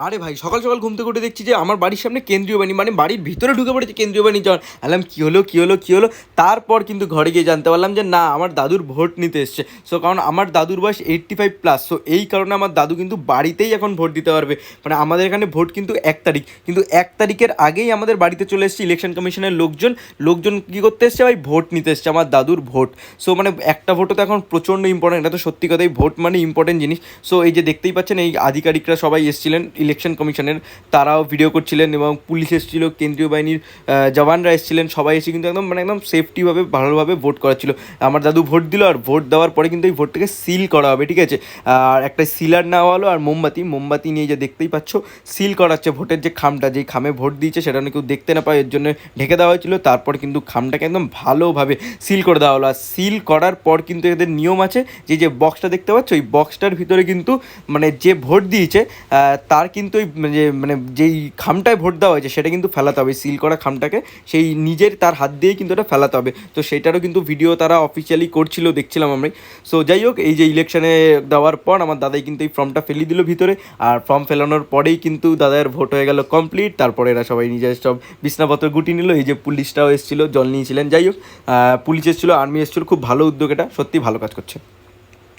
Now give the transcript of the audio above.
আরে ভাই, সকাল সকাল ঘুম থেকে উঠে দেখছি যে আমার বাড়ির সামনে কেন্দ্রীয় বাহিনী মানে বাড়ির ভিতরে ঢুকে পড়েছে কেন্দ্রীয় বাহিনী। জন আলাম, কী হলো কী হলো কী হলো? তারপর কিন্তু ঘরে গিয়ে জানতে পারলাম যে না, আমার দাদুর ভোট নিতে এসছে। সো কারণ আমার দাদুর বয়স এইট্টি ফাইভ প্লাস সো এই কারণে আমার দাদু কিন্তু বাড়িতেই এখন ভোট দিতে পারবে। মানে আমাদের এখানে ভোট কিন্তু এক তারিখ। কিন্তু এক তারিখের আগেই আমাদের বাড়িতে চলে এসেছে ইলেকশন কমিশনের লোকজন। লোকজন কী করতে এসছে ভাই? ভোট নিতে এসছে আমার দাদুর ভোট। সো মানে একটা ভোটও তো এখন প্রচণ্ড ইম্পর্টেন্ট এটা তো সত্যি কথাই ভোট মানে ইম্পর্টেন্ট জিনিস। সো এই যে দেখতেই পাচ্ছেন, এই আধিকারিকরা সবাই এসেছিলেন ইলেকশন কমিশনের তারাও ভিডিও করছিলেন এবং পুলিশ এসেছিল, কেন্দ্রীয় বাহিনীর জওয়ানরা এসেছিলেন, সবাই এসে কিন্তু একদম মানে একদম সেফটিভাবে ভালোভাবে ভোট করাচ্ছিল। আমার দাদু ভোট দিল আর ভোট দেওয়ার পরে কিন্তু এই ভোটটাকে সিল করা হবে, ঠিক আছে? আর একটা সিলার নেওয়া হলো আর মোমবাতি মোমবাতি নিয়ে যে দেখতেই পাচ্ছ সিল করাচ্ছে ভোটের যে খামটা, যেই খামে ভোট দিয়েছে সেটা কেউ দেখতে না পায়, এর জন্য ঢেকে দেওয়া হয়েছিল। তারপর কিন্তু খামটাকে একদম ভালোভাবে সিল করে দেওয়া হলো। আর সিল করার পর কিন্তু এদের নিয়ম আছে, যে যে বক্সটা দেখতে পাচ্ছ, ওই বক্সটার ভিতরে কিন্তু মানে যে ভোট দিয়েছে তার কিন্তু ওই, যে মানে যেই খামটায় ভোট দেওয়া হয়েছে, সেটা কিন্তু ফেলাতে হবে। সিল করা খামটাকে, সেই নিজের তার হাত দিয়েই কিন্তু এটা ফেলাতে হবে। তো সেটারও কিন্তু ভিডিও তারা অফিসিয়ালি করছিল, দেখছিলাম আমি সো যাই হোক, এই যে ইলেকশনে দেওয়ার পর আমার দাদাই কিন্তু এই ফর্মটা ফেলে দিল ভিতরে। আর ফর্ম ফেলানোর পরেই কিন্তু দাদার ভোট হয়ে গেল কমপ্লিট তারপরে এরা সবাই নিজের সব বিছনাপত্র গুটি নিল। এই যে পুলিশটাও এসেছিল, জল নিয়েছিলেন। যাই হোক পুলিশ এসেছিল আর্মি এসেছিল। খুব ভালো উদ্যোগ এটা। সত্যি ভালো কাজ করছে।